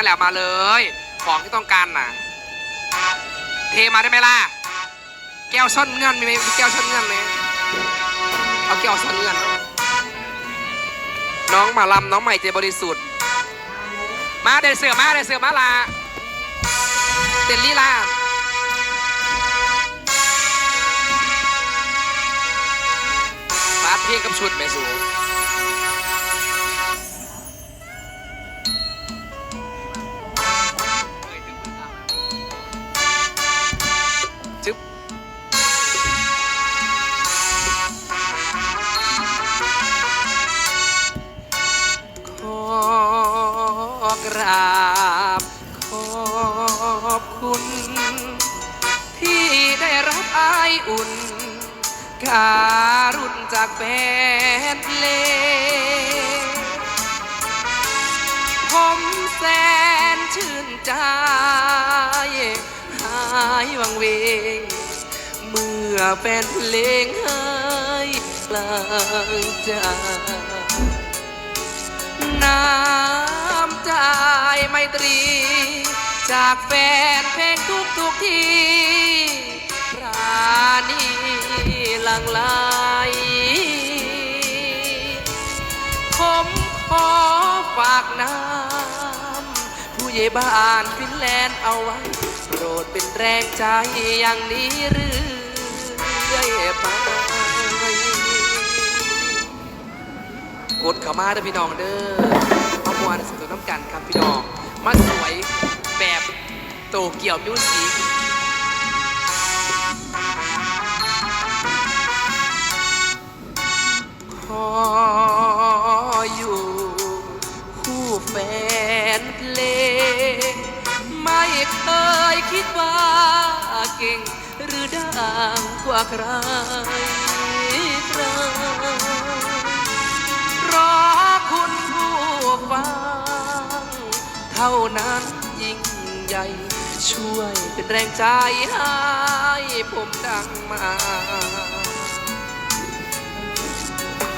นั่นแหละมาเลย ของที่ต้องการน่ะ เทมาได้ไหมล่ะ แก้วซ่อนเงินมีไหมมีแก้วซ่อนเงินไหมเอาแก้วซ่อนเงินน้องหมาลำน้องใหม่ใจบริสุทธิ์ มาเดินเสือมาเดินเสือมาลาเต้นลีลาฟาดเพลงกับชุดแม่สู ราบขอบคุณ ที่ได้รับอายอุ่น การุณจากแฟนเพลงผมแสนชื่นใจ หายวังเวง เมื่อแฟนเพลงให้กลางใจน้ำใจไมตรี จากแฟนเพลงทุกทุกที่ปราณีหลังไหลผมขอฝากน้ำผู้ใหญ่บ้านฟินแลนด์เอาไว้ โปรดเป็นแรงใจอย่างนี้เรื่อยไปกดเข้ามาเด้อพี่น้องเด้อ มามวนสุดน้ำกันครับพี่น้องมาสวยแบบโตเกียวมิวสิกขออยู่คู่แฟนเพลง ไม่เคยคิดว่าเก่งหรือดังกว่าใคร เท่านั้นยิ่งใหญ่ช่วยเป็นแรงใจให้ผมดังมา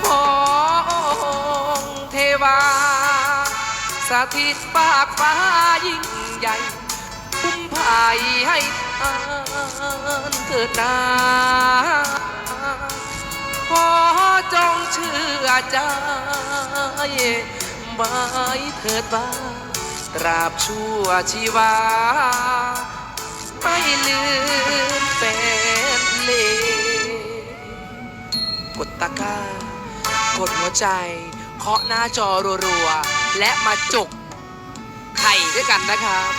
ขอองเทวาสถิตปากฟ้ายิ่งใหญ่คุ้มภัยให้ทานเกิดนาขอจงเชื่อใจไว้เถิดบ้า ตราบชั่วชีวา ไม่ลืมเป็นเลกดตะกร้ากดหัวใจ เคาะหน้าจอรัวๆ และมาจกไข่ด้วยกันนะครับ